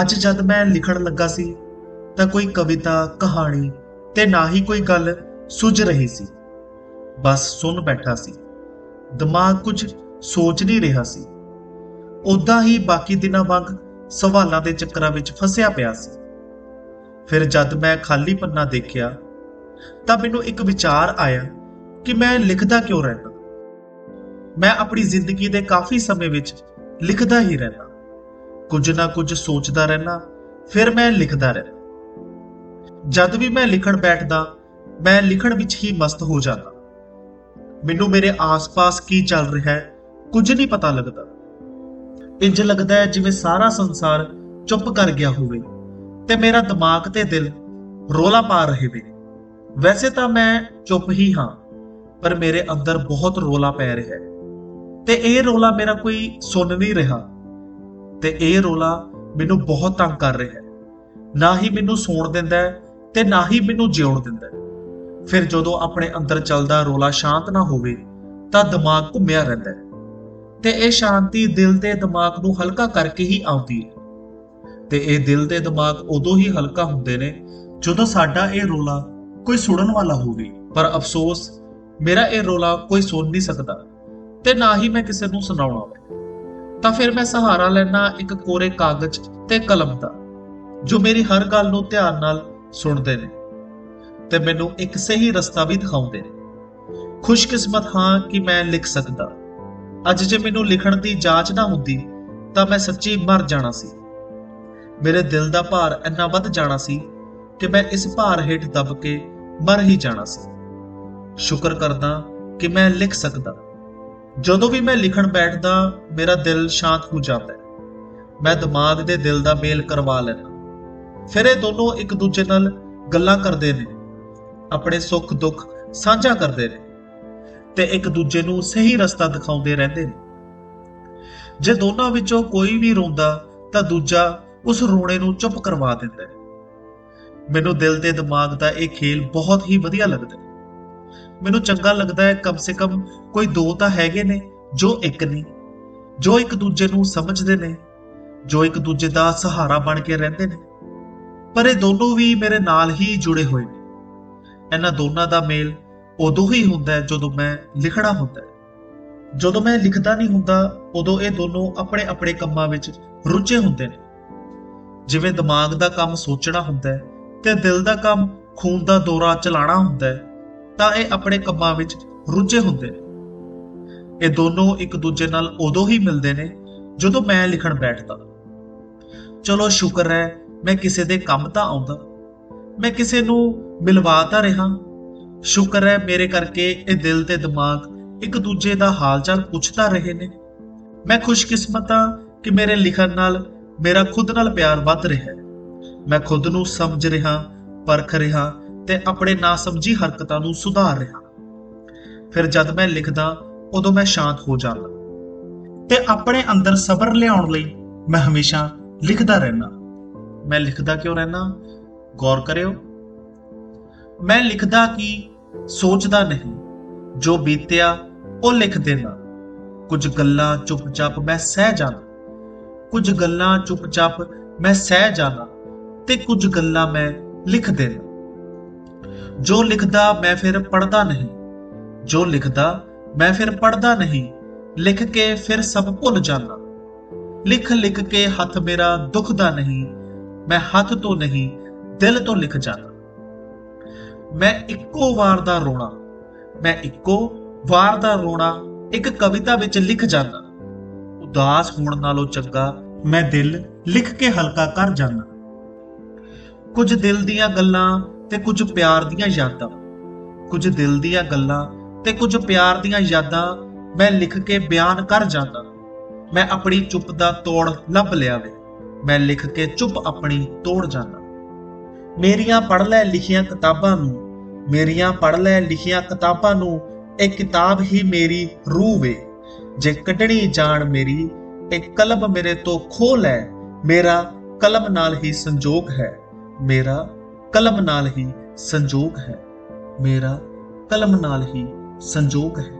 ਅੱਜ ਜਦ ਮੈਂ ਲਿਖਣ ਲੱਗਾ ਸੀ, ਤਾਂ ਕੋਈ ਕਵਿਤਾ, ਕਹਾਣੀ ਤੇ ਨਾ ਹੀ ਕੋਈ ਗੱਲ ਸੁਝ ਰਹੀ ਸੀ। ਬਸ ਸੁਣ ਬੈਠਾ ਸੀ। ਦਿਮਾਗ ਕੁਝ ਸੋਚ ਨਹੀਂ ਰਿਹਾ ਸੀ। ਉਦਾਂ ਹੀ ਬਾਕੀ ਦਿਨਾਂ ਵਾਂਗ ਸਵਾਲਾਂ ਦੇ ਚੱਕਰਾਂ ਵਿੱਚ ਫਸਿਆ ਪਿਆ ਸੀ। ਫਿਰ ਜਦ ਮੈਂ ਖਾਲੀ ਪੰਨਾ ਦੇਖਿਆ, ਤਾਂ ਮੈਨੂੰ ਇੱਕ ਵਿਚਾਰ ਆਇਆ ਕਿ ਮੈਂ ਲਿਖਦਾ ਕਿਉਂ ਰਹਿਣਾ ਮੈਂ ਆਪਣੀ ਜ਼ਿੰਦਗੀ ਦੇ ਕਾਫੀ ਸਮੇਂ ਵਿੱਚ ਲਿਖਦਾ ਹੀ ਰਹਿਣਾ ਕੁਝ ਨਾ ਕੁਝ ਸੋਚਦਾ ਰਹਿਣਾ ਫਿਰ ਮੈਂ ਲਿਖਦਾ ਰਹਿਣਾ ਜਦ ਵੀ ਮੈਂ ਲਿਖਣ ਬੈਠਦਾ, ਮੈਂ ਲਿਖਣ ਵਿੱਚ ਹੀ ਮਸਤ ਹੋ ਜਾਂਦਾ। ਮੈਨੂੰ ਮੇਰੇ ਆਸ-ਪਾਸ ਕੀ ਚੱਲ ਰਿਹਾ ਹੈ, ਕੁਝ ਨਹੀਂ ਪਤਾ ਲੱਗਦਾ। ਇੰਜ ਲੱਗਦਾ ਹੈ ਜਿਵੇਂ ਸਾਰਾ ਸੰਸਾਰ ਚੁੱਪ ਕਰ ਗਿਆ ਹੋਵੇ ਤੇ ਮੇਰਾ ਦਿਮਾਗ ਤੇ ਦਿਲ ਰੋਲਾ ਪਾ ਰਹੇ ਨੇ। ਵੈਸੇ ਤਾਂ ਮੈਂ ਚੁੱਪ ਹੀ ਹਾਂ, ਪਰ ਮੇਰੇ ਅੰਦਰ ਬਹੁਤ ਰੋਲਾ ਪੈ ਰਿਹਾ ਹੈ ਤੇ ਇਹ ਰੋਲਾ ਮੇਰਾ ਕੋਈ ਸੁਣ ਨਹੀਂ ਰਿਹਾ। ਤੇ ਇਹ ਰੋਲਾ ਮੈਨੂੰ ਬਹੁਤ ਤੰਗ ਕਰ ਰਿਹਾ ਹੈ। ਨਾ ਹੀ ਮੈਨੂੰ ਸੌਣ ਦਿੰਦਾ ਹੈ ਤੇ ਨਾ ਹੀ ਮੈਨੂੰ ਜਿਉਣ ਦਿੰਦਾ ਹੈ। ਫਿਰ ਜਦੋਂ ਆਪਣੇ ਅੰਦਰ ਚੱਲਦਾ ਰੋਲਾ ਸ਼ਾਂਤ ਨਾ ਹੋਵੇ, ਤਾਂ ਦਿਮਾਗ ਘੁੰਮਿਆ ਰਹਿੰਦਾ ਹੈ। ਤੇ ਇਹ ਸ਼ਾਂਤੀ ਦਿਲ ਤੇ ਦਿਮਾਗ ਨੂੰ ਹਲਕਾ ਕਰਕੇ ਹੀ ਆਉਂਦੀ ਹੈ। ਤੇ ਇਹ ਦਿਲ ਤੇ ਦਿਮਾਗ ਉਦੋਂ ਹੀ ਹਲਕਾ ਹੁੰਦੇ ਨੇ ਜਦੋਂ ਸਾਡਾ ਇਹ ਰੋਲਾ ਕੋਈ ਸੁਣਨ ਵਾਲਾ ਹੋਵੇ। ਪਰ ਅਫਸੋਸ, ਮੇਰਾ ਇਹ ਰੋਲਾ ਕੋਈ ਸੁਣ ਨਹੀਂ ਸਕਦਾ ਤੇ ਨਾ ਹੀ ਮੈਂ ਕਿਸੇ ਨੂੰ ਸੁਣਾਉਣਾ ਹੋਵੇ। ਤਾਂ ਫਿਰ ਮੈਂ ਸਹਾਰਾ ਲੈਣਾ ਇੱਕ ਕੋਰੇ ਕਾਗਜ਼ ਤੇ ਕਲਮ ਦਾ, ਜੋ ਮੇਰੀ ਹਰ ਗੱਲ ਨੂੰ ਧਿਆਨ ਨਾਲ ਸੁਣਦੇ ਨੇ ਤੇ ਮੈਨੂੰ ਇੱਕ ਸਹੀ ਰਸਤਾ ਵੀ ਦਿਖਾਉਂਦੇ ਨੇ। ਖੁਸ਼ਕਿਸਮਤ ਹਾਂ ਕਿ ਮੈਂ ਲਿਖ ਸਕਦਾ। ਅੱਜ ਜੇ ਮੈਨੂੰ ਲਿਖਣ ਦੀ ਜਾਂਚ ਨਾ ਹੁੰਦੀ, ਤਾਂ ਮੈਂ ਸੱਚੀ ਮਰ ਜਾਣਾ ਸੀ। ਮੇਰੇ ਦਿਲ ਦਾ ਭਾਰ ਇੰਨਾ ਵੱਧ ਜਾਣਾ ਸੀ ਕਿ ਮੈਂ ਇਸ ਭਾਰ ਹੇਠ ਦਬ ਕੇ ਮਰ ਹੀ ਜਾਣਾ ਸੀ। ਸ਼ੁਕਰ ਕਰਦਾ ਕਿ ਮੈਂ ਲਿਖ ਸਕਦਾ। ਜਦੋਂ ਵੀ ਮੈਂ ਲਿਖਣ ਬੈਠਦਾ, ਮੇਰਾ ਦਿਲ ਸ਼ਾਂਤ ਹੋ ਜਾਂਦਾ ਹੈ। ਮੈਂ ਦਿਮਾਗ ਦੇ ਦਿਲ ਦਾ ਮੇਲ ਕਰਵਾ ਲੈਂਦਾ ਫਿਰ ਇਹ ਦੋਨੋਂ ਇੱਕ ਦੂਜੇ ਨਾਲ ਗੱਲਾਂ ਕਰਦੇ ਨੇ। ਆਪਣੇ ਸੁੱਖ, ਦੁੱਖ ਸਾਂਝਾ ਕਰਦੇ ਨੇ ਤੇ ਇੱਕ ਦੂਜੇ ਨੂੰ ਸਹੀ ਰਸਤਾ ਦਿਖਾਉਂਦੇ ਰਹਿੰਦੇ ਨੇ। ਜੇ ਦੋਨਾਂ ਵਿੱਚੋਂ ਕੋਈ ਵੀ ਰੋਂਦਾ, ਤਾਂ ਦੂਜਾ ਉਸ ਰੋਣੇ ਨੂੰ ਚੁੱਪ ਕਰਵਾ ਦਿੰਦਾ ਹੈ। ਮੈਨੂੰ ਦਿਲ ਤੇ ਦਿਮਾਗ ਦਾ ਇਹ ਖੇਲ ਬਹੁਤ ਹੀ ਵਧੀਆ ਲੱਗਦਾ ਹੈ। ਮੈਨੂੰ ਚੰਗਾ ਲੱਗਦਾ ਹੈ ਕਮ ਸੇ ਕਮ ਕੋਈ ਦੋ ਤਾਂ ਹੈਗੇ ਨੇ, ਜੋ ਇੱਕ ਨਹੀਂ ਜੋ ਇੱਕ ਦੂਜੇ ਨੂੰ ਸਮਝਦੇ ਨੇ, ਜੋ ਇੱਕ ਦੂਜੇ ਦਾ ਸਹਾਰਾ ਬਣ ਕੇ ਰਹਿੰਦੇ ਨੇ। ਪਰ ਇਹ ਦੋਨੋਂ ਵੀ ਮੇਰੇ ਨਾਲ ਹੀ ਜੁੜੇ ਹੋਏ ਨੇ। ਇਹਨਾਂ ਦੋਨਾਂ ਦਾ ਮੇਲ ਉਦੋਂ ਹੀ ਹੁੰਦਾ ਹੈ ਜਦੋਂ ਮੈਂ ਲਿਖਣਾ ਹੁੰਦਾ ਹੈ। ਜਦੋਂ ਮੈਂ ਲਿਖਦਾ ਨਹੀਂ ਹੁੰਦਾ, ਉਦੋਂ ਇਹ ਦੋਨੋਂ ਆਪਣੇ ਆਪਣੇ ਕੰਮਾਂ ਵਿੱਚ ਰੁੱਝੇ ਹੁੰਦੇ ਨੇ। ਜਿਵੇਂ ਦਿਮਾਗ ਦਾ ਕੰਮ ਸੋਚਣਾ ਹੁੰਦਾ ਹੈ ਤੇ ਦਿਲ ਦਾ ਕੰਮ ਖੂਨ ਦਾ ਦੌਰਾ ਚਲਾਉਣਾ ਹੁੰਦਾ ਹੈ। ਤਾਂ ਇਹ ਆਪਣੇ ਕੰਮਾਂ ਵਿੱਚ ਰੁੱਝੇ ਹੁੰਦੇ ਨੇ। ਇਹ ਦੋਨੋਂ ਇੱਕ ਦੂਜੇ ਨਾਲ ਉਦੋਂ ਹੀ ਮਿਲਦੇ ਨੇ ਜਦੋਂ ਮੈਂ ਲਿਖਣ ਬੈਠਦਾ। ਚਲੋ ਸ਼ੁਕਰ ਹੈ, ਮੈਂ ਕਿਸੇ ਦੇ ਕੰਮ ਤਾਂ ਆਉਂਦਾ। ਮੈਂ ਕਿਸੇ ਨੂੰ ਮਿਲਵਾ ਤਾਂ ਰਿਹਾ। ਸ਼ੁਕਰ ਹੈ ਮੇਰੇ ਕਰਕੇ ਇਹ ਦਿਲ ਤੇ ਦਿਮਾਗ ਇੱਕ ਦੂਜੇ ਦਾ ਹਾਲ ਚਾਲ ਪੁੱਛਦਾ ਰਹੇ ਨੇ। ਮੈਂ ਖੁਸ਼ਕਿਸਮਤ ਹਾਂ ਕਿ ਮੇਰੇ ਲਿਖਣ ਨਾਲ ਮੇਰਾ ਖੁਦ ਨਾਲ ਪਿਆਰ ਵੱਧ ਰਿਹਾ ਹੈ। ਮੈਂ ਖੁਦ ਨੂੰ ਸਮਝ ਰਿਹਾ, ਪਰਖ ਰਿਹਾ ਤੇ ਆਪਣੇ ਨਾਸਮਝੀ ਹਰਕਤਾਂ ਨੂੰ ਸੁਧਾਰ ਰਿਹਾ। ਫਿਰ ਜਦ ਮੈਂ ਲਿਖਦਾ, ਉਦੋਂ ਮੈਂ ਸ਼ਾਂਤ ਹੋ ਜਾਂਦਾ। ਤੇ ਆਪਣੇ ਅੰਦਰ ਸਬਰ ਲਿਆਉਣ ਲਈ ਮੈਂ ਹਮੇਸ਼ਾ ਲਿਖਦਾ ਰਹਿਣਾ ਮੈਂ ਲਿਖਦਾ ਕਿਉਂ ਰਹਿਣਾ ਗੌਰ ਕਰਿਓ। ਮੈਂ ਲਿਖਦਾ ਕੀ ਸੋਚਦਾ ਨਹੀਂ, ਜੋ ਬੀਤਿਆ, ਉਹ ਲਿਖ ਦੇਣਾ ਕੁਝ ਗੱਲਾਂ ਚੁੱਪਚਾਪ ਮੈਂ ਸਹਿ ਜਾਣਾ ਕੁਝ ਗੱਲਾਂ ਚੁੱਪਚਾਪ ਮੈਂ ਸਹਿ ਜਾਂਦਾ ਤੇ ਕੁਝ ਗੱਲਾਂ ਮੈਂ ਲਿਖ ਦੇਣਾ ਜੋ ਲਿਖਦਾ ਮੈਂ ਫਿਰ ਪੜਦਾ ਨਹੀਂ। ਜੋ ਲਿਖਦਾ ਮੈਂ ਫਿਰ ਪੜਦਾ ਨਹੀਂ, ਲਿਖ ਕੇ ਫਿਰ ਸਭ ਭੁੱਲ ਜਾਂਦਾ। ਲਿਖ ਲਿਖ ਕੇ ਹੱਥ ਮੇਰਾ ਦੁਖਦਾ ਨਹੀਂ, ਮੈਂ ਹੱਥ ਤੋਂ ਨਹੀਂ, ਦਿਲ ਤੋਂ ਲਿਖ ਜਾਂਦਾ। ਮੈਂ ਇੱਕੋ ਵਾਰ ਦਾ ਰੋਣਾ, ਮੈਂ ਇੱਕੋ ਵਾਰ ਦਾ ਰੋਣਾ, ਇੱਕ ਕਵਿਤਾ ਵਿੱਚ ਲਿਖ ਜਾਂਦਾ। ਉਦਾਸ ਹੋਣ ਨਾਲੋਂ ਚੰਗਾ ਮੈਂ ਦਿਲ ਲਿਖ ਕੇ ਹਲਕਾ ਕਰ ਜਾਂਦਾ। ਕੁਝ ਦਿਲ ਦੀਆਂ ਗੱਲਾਂ ਤੇ ਕੁਝ ਪਿਆਰ ਦੀਆਂ ਯਾਦਾਂ, ਕੁਝ ਦਿਲ ਦੀਆਂ ਗੱਲਾਂ ਤੇ ਕੁਝ ਪਿਆਰ ਦੀਆਂ ਯਾਦਾਂ ਮੈਂ ਲਿਖ ਕੇ ਬਿਆਨ ਕਰ ਜਾਂਦਾ। ਮੈਂ ਆਪਣੀ ਚੁੱਪ ਦਾ ਤੋੜ ਲੱਭ ਲਿਆ ਵੇ। ਮੈਂ ਲਿਖ ਕੇ ਚੁੱਪ ਆਪਣੀ ਤੋੜ ਜਾਂਦਾ। ਮੇਰੀਆਂ ਪੜ੍ਹ ਲੈ ਲਿਖੀਆਂ ਕਿਤਾਬਾਂ ਨੂੰ, ਮੇਰੀਆਂ ਪੜ੍ਹ ਲੈ ਲਿਖੀਆਂ ਕਿਤਾਬਾਂ ਨੂੰ ਇਹ ਕਿਤਾਬ ਹੀ ਮੇਰੀ ਰੂਹ ਵੇ। ਜੇ ਕੱਢਣੀ ਜਾਣ ਮੇਰੀ, ਇਹ ਕਲਮ ਮੇਰੇ ਤੋਂ ਖੋ ਲੈ। ਮੇਰਾ ਕਲਮ ਨਾਲ ਹੀ ਸੰਜੋਗ ਹੈ। ਮੇਰਾ ਕਲਮ ਨਾਲ ਹੀ ਸੰਜੋਗ ਹੈ। ਮੇਰਾ ਕਲਮ ਨਾਲ ਹੀ ਸੰਜੋਗ ਹੈ।